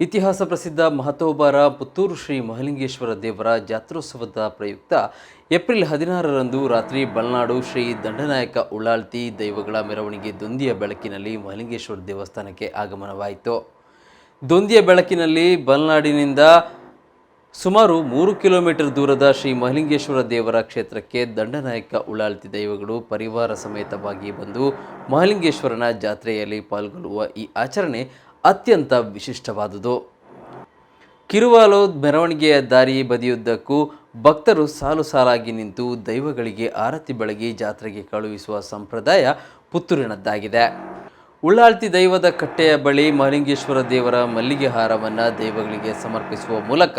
ಇತಿಹಾಸ ಪ್ರಸಿದ್ಧ ಮಹತೋಬಾರ ಪುತ್ತೂರು ಶ್ರೀ ಮಹಲಿಂಗೇಶ್ವರ ದೇವರ ಜಾತ್ರೋತ್ಸವದ ಪ್ರಯುಕ್ತ ಏಪ್ರಿಲ್ ಹದಿನಾರರಂದು ರಾತ್ರಿ ಬಲ್ನಾಡು ಶ್ರೀ ದಂಡನಾಯಕ ಉಳ್ಳಾಳ್ತಿ ದೈವಗಳ ಮೆರವಣಿಗೆ ದೊಂದಿಯ ಬೆಳಕಿನಲ್ಲಿ ಮಹಲಿಂಗೇಶ್ವರ ದೇವಸ್ಥಾನಕ್ಕೆ ಆಗಮನವಾಯಿತು. ದೊಂದಿಯ ಬೆಳಕಿನಲ್ಲಿ ಬಲ್ನಾಡಿನಿಂದ ಸುಮಾರು ಮೂರು ಕಿಲೋಮೀಟರ್ ದೂರದ ಶ್ರೀ ಮಹಲಿಂಗೇಶ್ವರ ದೇವರ ಕ್ಷೇತ್ರಕ್ಕೆ ದಂಡನಾಯಕ ಉಳ್ಳಾಳ್ತಿ ದೈವಗಳು ಪರಿವಾರ ಸಮೇತವಾಗಿ ಬಂದು ಮಹಲಿಂಗೇಶ್ವರನ ಜಾತ್ರೆಯಲ್ಲಿ ಪಾಲ್ಗೊಳ್ಳುವ ಈ ಆಚರಣೆ ಅತ್ಯಂತ ವಿಶಿಷ್ಟವಾದುದು. ಕಿರುವಾಲು ಮೆರವಣಿಗೆಯ ದಾರಿ ಬದಿಯುದ್ದಕ್ಕೂ ಭಕ್ತರು ಸಾಲು ಸಾಲಾಗಿ ನಿಂತು ದೈವಗಳಿಗೆ ಆರತಿ ಬೆಳಗಿ ಜಾತ್ರೆಗೆ ಕಳುಹಿಸುವ ಸಂಪ್ರದಾಯ ಪುತ್ತೂರಿನದ್ದಾಗಿದೆ. ಉಳ್ಳಾಳ್ತಿ ದೈವದ ಕಟ್ಟೆಯ ಬಳಿ ಮಹಲಿಂಗೇಶ್ವರ ದೇವರ ಮಲ್ಲಿಗೆ ಹಾರವನ್ನು ದೈವಗಳಿಗೆ ಸಮರ್ಪಿಸುವ ಮೂಲಕ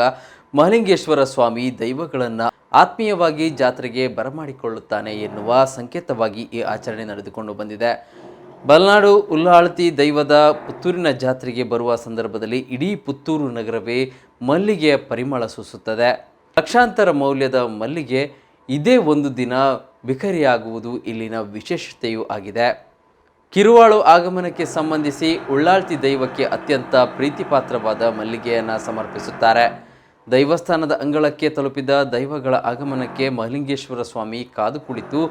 ಮಹಲಿಂಗೇಶ್ವರ ಸ್ವಾಮಿ ದೈವಗಳನ್ನು ಆತ್ಮೀಯವಾಗಿ ಜಾತ್ರೆಗೆ ಬರಮಾಡಿಕೊಳ್ಳುತ್ತಾನೆ ಎನ್ನುವ ಸಂಕೇತವಾಗಿ ಈ ಆಚರಣೆ ನಡೆದುಕೊಂಡು ಬಂದಿದೆ. ಬಲ್ನಾಡು ಉಲ್ಲಾಳ್ತಿ ದೈವದ ಪುತ್ತೂರಿನ ಜಾತ್ರೆಗೆ ಬರುವ ಸಂದರ್ಭದಲ್ಲಿ ಇಡೀ ಪುತ್ತೂರು ನಗರವೇ ಮಲ್ಲಿಗೆಯ ಪರಿಮಳ ಸೂಸುತ್ತದೆ. ಲಕ್ಷಾಂತರ ಮೌಲ್ಯದ ಮಲ್ಲಿಗೆ ಇದೇ ಒಂದು ದಿನ ಬಿಕರಿಯಾಗುವುದು ಇಲ್ಲಿನ ವಿಶೇಷತೆಯೂ ಆಗಿದೆ. ಕಿರುವಾಳು ಆಗಮನಕ್ಕೆ ಸಂಬಂಧಿಸಿ ಉಳ್ಳಾಳ್ತಿ ದೈವಕ್ಕೆ ಅತ್ಯಂತ ಪ್ರೀತಿಪಾತ್ರವಾದ ಮಲ್ಲಿಗೆಯನ್ನು ಸಮರ್ಪಿಸುತ್ತಾರೆ. ದೈವಸ್ಥಾನದ ಅಂಗಳಕ್ಕೆ ತಲುಪಿದ ದೈವಗಳ ಆಗಮನಕ್ಕೆ ಮಹಲಿಂಗೇಶ್ವರ ಸ್ವಾಮಿ ಕಾದು ಕುಳಿತು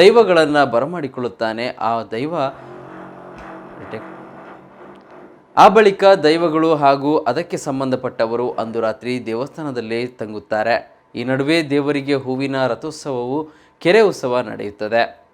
ದೈವಗಳನ್ನು ಬರಮಾಡಿಕೊಳ್ಳುತ್ತಾನೆ. ಆ ದೈವ ಆ ಬಳಿಕ ದೈವಗಳು ಹಾಗೂ ಅದಕ್ಕೆ ಸಂಬಂಧಪಟ್ಟವರು ಅಂದು ರಾತ್ರಿ ದೇವಸ್ಥಾನದಲ್ಲೇ ತಂಗುತ್ತಾರೆ. ಈ ನಡುವೆ ದೇವರಿಗೆ ಹೂವಿನ ರಥೋತ್ಸವವು ಕೆರೆ ಉತ್ಸವ ನಡೆಯುತ್ತದೆ.